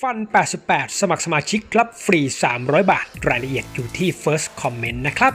ฟัน 88 สมัครสมาชิกรับฟรี 300 บาท รายละเอียดอยู่ที่ first comment นะครับ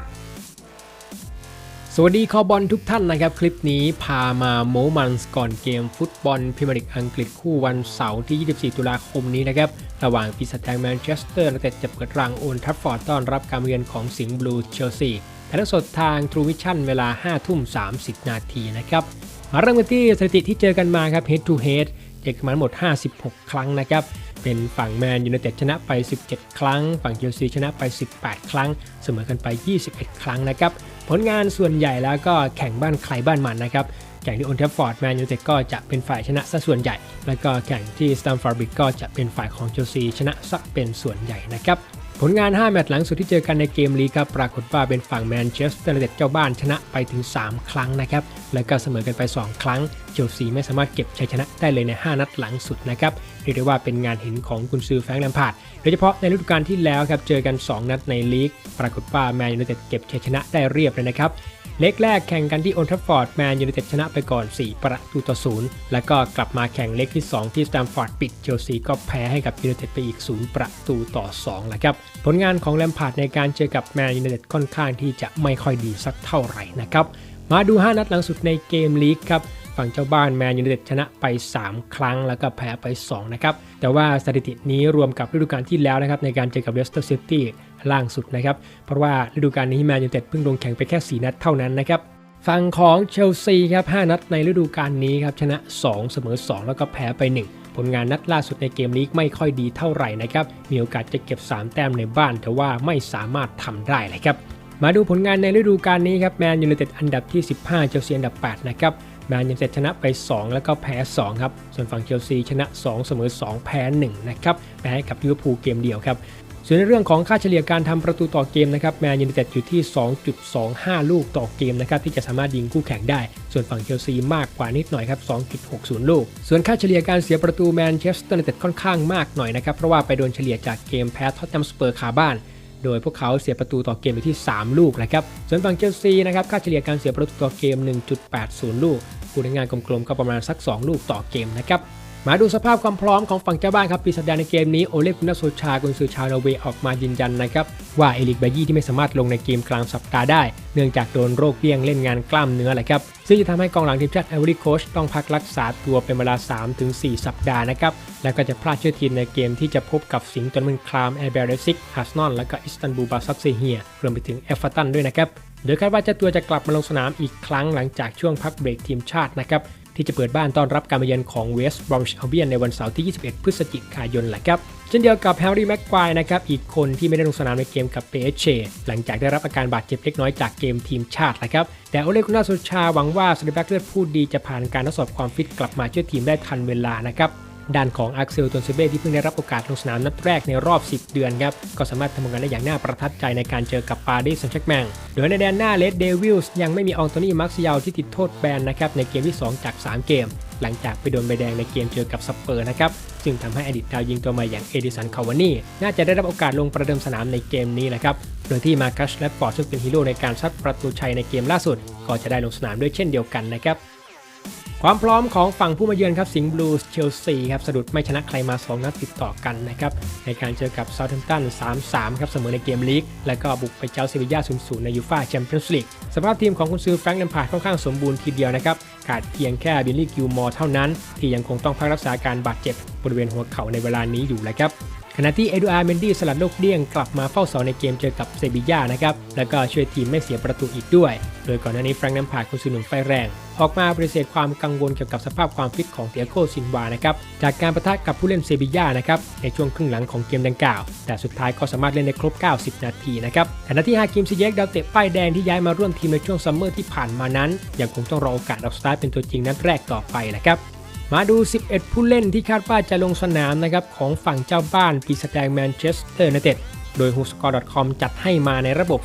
สวัสดีคอบอลทุกท่านนะครับ คลิปนี้พามาโมมันส์ก่อนเกมฟุตบอลพรีเมียร์ลีกอังกฤษคู่วันเสาร์ที่ 24 ตุลาคมนี้นะครับ ระหว่างปีศาจแดงแมนเชสเตอร์และแต่จะเปิดรังโอนทัฟฟอร์ดต้อนรับการเยือนของสิงห์บลูเชลซีถ่ายทอดสดทาง True Vision เวลา 5 ทุ่ม 30 นาทีนะครับมาเริ่มกันที่สถิติที่เจอกันมาครับ head to head เจอกันมาทั้งหมด 56 ครั้งนะครับ เป็นฝั่งแมนยูไนเต็ดชนะไป 17 ครั้ง ฝั่งเชลซีชนะไป 18 ครั้ง เสมอกันไป 21 ครั้งนะครับ ผลงานส่วนใหญ่แล้วก็แข่งบ้านใครบ้านมันนะครับแข่งที่โอนเทฟฟอร์ดแมนยูไนเต็ดก็จะเป็นฝ่ายชนะซะส่วนใหญ่ แล้วก็แข่งที่สตัมฟอร์ดบริดก็จะเป็นฝ่ายของเชลซีชนะซะเป็นส่วนใหญ่นะครับ ผลงาน 5 แมตช์หลังสุดที่เจอกันในเกมลีกครับปรากฏว่าเป็นฝั่งแมนเชสเตอร์ยูไนเต็ดเจ้าบ้านชนะไปถึง 3 ครั้งนะครับ แล้วก็เสมอกันไป 2 ครั้ง เชลซีไม่สามารถเก็บชัยชนะได้เลยใน 5 นัดหลังสุดนะครับ เรียกได้ว่าเป็นงานเห็นของกุนซือแฟรงค์แลมพาร์ดโดยเฉพาะในฤดูกาลที่แล้วครับเจอกัน 2 นัดในลีก ปรากฏว่าแมนยูไนเต็ดเก็บชัยชนะได้เรียบเลยนะครับ เล็กแรกแข่งกันที่โอลทัฟฟอร์ดแมนยูไนเต็ดชนะไปก่อน 4 ประตูต่อ0แล้วก็กลับมาแข่งเล็กที่ 2 ที่สแตมฟอร์ดปิดเชลซีก็แพ้ให้กับยูไนเต็ดไปอีก 0 ประตูต่อ2แล้วครับผลงานของแลมพาร์ดในการเจอกับแมนยูไนเต็ดค่อนข้างที่จะไม่ค่อยดีสักเท่าไหร่นะครับมาดู 5 นัดหลังสุดในเกมลีกครับ ฝั่งเจ้าบ้านแมนยูไนเต็ดชนะไป 3 ครั้งแล้วก็แพ้ไป 2 นะครับ แต่ว่าสถิตินี้รวมกับฤดูกาลที่แล้วนะครับในการเจอกับเลสเตอร์ซิตี้ล่างสุดนะครับ เพราะว่าฤดูกาลนี้แมนยูไนเต็ดเพิ่งลงแข่งไปแค่ 4 นัดเท่านั้นนะครับฝั่งของเชลซีครับ5นัดในฤดูกาลนี้ครับชนะ 2 เสมอ 2 แล้วก็แพ้ไป 1ผลงานนัดล่าสุดในเกมลีกไม่ค่อยดีเท่าไหร่นะครับ มีโอกาสจะเก็บ 3 แต้มในบ้าน แต่ว่าไม่สามารถทำได้เลยครับ มาดูผลงานในฤดูกาลนี้ครับ แมนยูไนเต็ดอันดับที่ 15 เชลซีอันดับ 8 นะครับ แมนยูไนเต็ดชนะไป 2 แล้วก็แพ้ 2 ครับ ส่วนฝั่งเชลซีชนะ 2 เสมอ 2 แพ้ 1 นะครับแพ้กับลิเวอร์พูลเกมเดียวครับ ส่วนในเรื่องของค่าเฉลี่ยการทำประตูต่อเกมนะครับแมนยูไนเต็ดอยู่ที่ 2.25 ลูกต่อเกมนะครับที่จะสามารถยิงคู่แข่งได้ ส่วนฝั่งเชลซีมากกว่านิดหน่อยครับ 2.60 ลูก ส่วนค่าเฉลี่ยการเสียประตูแมนเชสเตอร์ยูไนเต็ดค่อนข้างมากหน่อยนะครับเพราะว่าไปโดนเฉลี่ยจากเกมแพ้ท็อตแนมสเปอร์คาบ้าน โดยพวกเขาเสียประตูต่อเกมอยู่ที่ 3 ลูกนะครับส่วนฝั่งเชลซีนะครับค่าเฉลี่ยการเสียประตูต่อเกม 1.80 ลูกคูณงานกลมๆก็ประมาณสัก 2 ลูกต่อเกมนะครับ มาดูสภาพความพร้อมของฝั่งเจ้าบ้านครับปีศาจแดงในเกมนี้โอเลกุนาโซชากุนซือชาวนอร์เวย์ออกมายืนยันนะครับว่าเอลิกบายี่ที่ไม่สามารถลงในเกมกลางสัปดาห์ได้ เนื่องจากโดนโรคเบี้ยงเล่นงานกล้ามเนื้อแหละครับ ซึ่งจะทำให้กองหลังทีมชาติไอวอรี่โคชต้องพักรักษาตัวเป็นเวลา 3-4 สัปดาห์นะครับแล้วก็จะพลาดเชื่อทีมในเกมที่จะพบกับสิงห์ตนเมืองคลามแอร์เบลเรซิกฮัสนอนและก็อิสตันบูลบาซักเซเฮียรวมไปถึงเอฟเวอร์ตันด้วยนะครับโดยคาดว่าเจ้าตัวจะกลับมาลงสนามอีกครั้งหลังจากช่วงพักเบรกทีมชาตินะครับ ที่จะเปิดบ้านต้อนรับการมาเยือนของเวสต์บรอมช์อัลเบียนในวันเสาร์ที่ 21 พฤศจิกายนแหละครับเช่นเดียวกับแฮร์รี่แม็กควายนะครับอีกคนที่ไม่ได้ลงสนามในเกมกับเปเชหลังจากได้รับอาการบาดเจ็บเล็กน้อยจากเกมทีมชาตินะครับแต่โอเลกุนาโซชาหวังว่าสเตแบ็กเลือดพูดดีจะผ่านการทดสอบความฟิตกลับมาช่วยทีมได้ทันเวลานะครับ ด้านของอักเซลตนเซเบ้ที่เพิ่งได้รับโอกาสลงสนามนัดแรกในรอบ 10 เดือนครับ ก็สามารถทำงานได้อย่างน่าประทับใจในการเจอกับปารีสแซงต์แชร์แมงโดยในแดนหน้าเลดเดวิลส์ยังไม่มีอองโตนี่มาร์คซิยาลที่ติดโทษแบนนะครับในเกมที่ 2 จาก 3 เกม หลังจากไปโดนใบแดงในเกมเจอกับสเปอร์นะครับซึ่งทำให้อดีตดาวยิงตัวใหม่อย่างเอดิสันคาวานี่น่าจะได้รับโอกาสลงประเดิมสนามในเกมนี้แหละครับโดยที่มาคัชและปอร์ซึ่งเป็นฮีโร่ในการซัดประตูชัยในเกมล่าสุด ก็จะได้ลงสนามด้วยเช่นเดียวกันนะครับ ความพร้อมของฝั่งผู้มาเยือนครับสิงห์บลูส์เชลซีครับสะดุดไม่ชนะใครมา 2 นัดติดต่อกันนะครับในการเจอกับเซาท์แฮมป์ตัน 3-3 ครับเสมอในเกมลีก และก็บุกไปเจ้าเซบีย่า0-0 ในยูฟ่าแชมเปี้ยนส์ลีกสภาพทีมของคุณซือแฟรงค์แลมพาร์ดค่อนข้างสมบูรณ์ทีเดียวนะครับขาดเพียงแค่บิลลี่กิลมอร์เท่านั้น ที่ยังคงต้องพักรักษาการบาดเจ็บบริเวณหัวเข่าในเวลานี้อยู่เลยครับ ขณะที่เอดูอาร์เมนดี้สลัดโลกเดี้ยงกลับมาเฝ้าเสาในเกมเจอกับเซบีย่านะครับ แล้วก็ช่วยทีมไม่เสียประตูอีกด้วย โดยก่อนหน้านี้แฟรงค์แลมพาดคุณซือหนุ่มไฟแรง ออกมาปฏิเสธความกังวลเกี่ยวกับสภาพความฟิตของเตียโกซินวานะครับ จากการประทะกับผู้เล่นเซบีย่านะครับ ในช่วงครึ่งหลังของเกมดังกล่าว แต่สุดท้ายก็สามารถเล่นได้ครบ 90 นาทีนะครับขณะที่ฮากิมซิเยกดาวเตะป้ายแดงที่ย้ายมาร่วมทีมในช่วงซัมเมอร์ที่ผ่านมานั้นยังคงต้องรอโอกาสออกสตาร์ทเป็นตัวจริงนัดแรกต่อไปแหละครับ มาดู 11 ผู้เล่นที่คาดว่าจะลงสนามนะครับของฝั่งเจ้าบ้านปีศาจแดงแมนเชสเตอร์ยูไนเต็ดโดย h o s c o r e c o m จัดให้มาในระบบ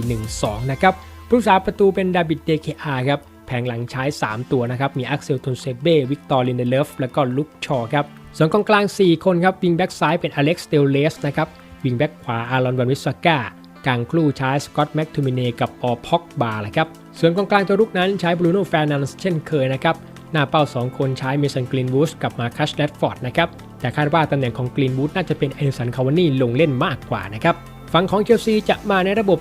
3-4-1-2 นะครับผู้รักษาประตูเป็นดาบิดเดเคอาครับแผงหลังใช้ 3 ตัวนะครับ มีอักเซลตุนเซเบ้ วิกตอร์ลินเดเลฟ แล้วก็ลุกชอครับ ส่วนกองกลาง 4 คนครับ วิงแบ็กซ้ายเป็นอเล็กซ์เตลเลสนะครับ วิงแบ็กขวา อารอนวันวิสก้ากลางคลู่ใช้สกอตแม็กทูมิเนกับปอพ็อกบาแหละครับ ส่วนกองกลางตัวรุกนั้นใช้บรูโน่แฟร์นันเช่นเคยนะครับ หน้าเป้า 2 คนใช้เมสันกรีนวูดกับมาคัชแรดฟอร์ดนะครับ แต่คาดว่าตำแหน่งของกรีนวูดน่าจะเป็นเอลิสันคาวานี่ลงเล่นมากกว่านะครับฝั่งของเชลซีจะมาในระบบ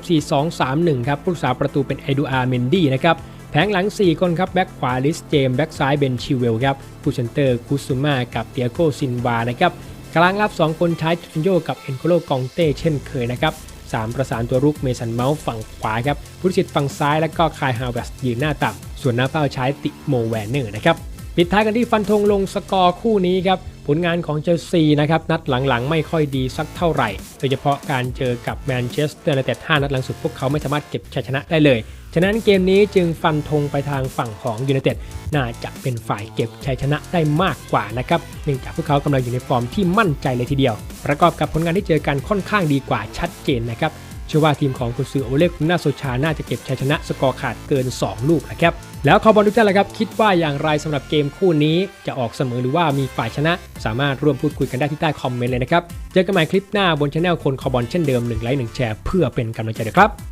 4-2-3-1 ครับผู้รักษาประตูเป็นเอดูอาร์เมนดี้นะครับแผงหลัง 4 คนครับ แบ็กขวาลิสเจม แบ็กซ้ายเบนชิเวลครับ ผู้เซนเตอร์คุซุมากับเตียโกซินวานะครับกลางรับ 2 คนใช้จินโยกับเอ็นโคโลกองเต้เช่นเคยนะครับ3ประสานตัวรุกเมสันเมาส์ฝั่งขวาครับผู้สิทธิ์ฝั่งซ้ายแล้วก็คายฮาวเวสยืนหน้าต่ำ ส่วนหน้าเป้าใช้ติโมแวนเนอร์นะครับปิดท้ายกันที่ฟันธงลงสกอร์คู่นี้ครับผลงานของเชลซีนะครับนัดหลังๆ ไม่ค่อยดีสักเท่าไหร่ โดยเฉพาะการเจอกับแมนเชสเตอร์ยูไนเต็ด5นัดหลังสุดพวกเขาไม่สามารถเก็บชัยชนะได้เลย ฉะนั้นเกมนี้จึงฟันธงไปทางฝั่งของยูไนเต็ดน่าจะเป็นฝ่ายเก็บชัยชนะได้มากกว่านะครับเนื่องจากพวกเขากำลังอยู่ในฟอร์มที่มั่นใจเลยทีเดียว ประกอบกับผลงานที่เจอกันค่อนข้างดีกว่าชัดเจนนะครับเชื่อว่าทีมของคุณซือโอเล็กน่าโซชาน่าจะเก็บชัยชนะสกอร์ขาดเกิน 2 ลูกนะครับ แล้วขอบอลทุกท่านละครับ คิดว่าอย่างไรสำหรับเกมคู่นี้จะออกเสมอหรือว่ามีฝ่ายชนะ สามารถร่วมพูดคุยกันได้ที่ใต้คอมเมนต์เลยนะครับ เจอกันใหม่คลิปหน้าบนช anel คนคอบอลเช่นเดิม1ไลค์1แชร์เพื่อเป็นกำลังใจด้วยครับ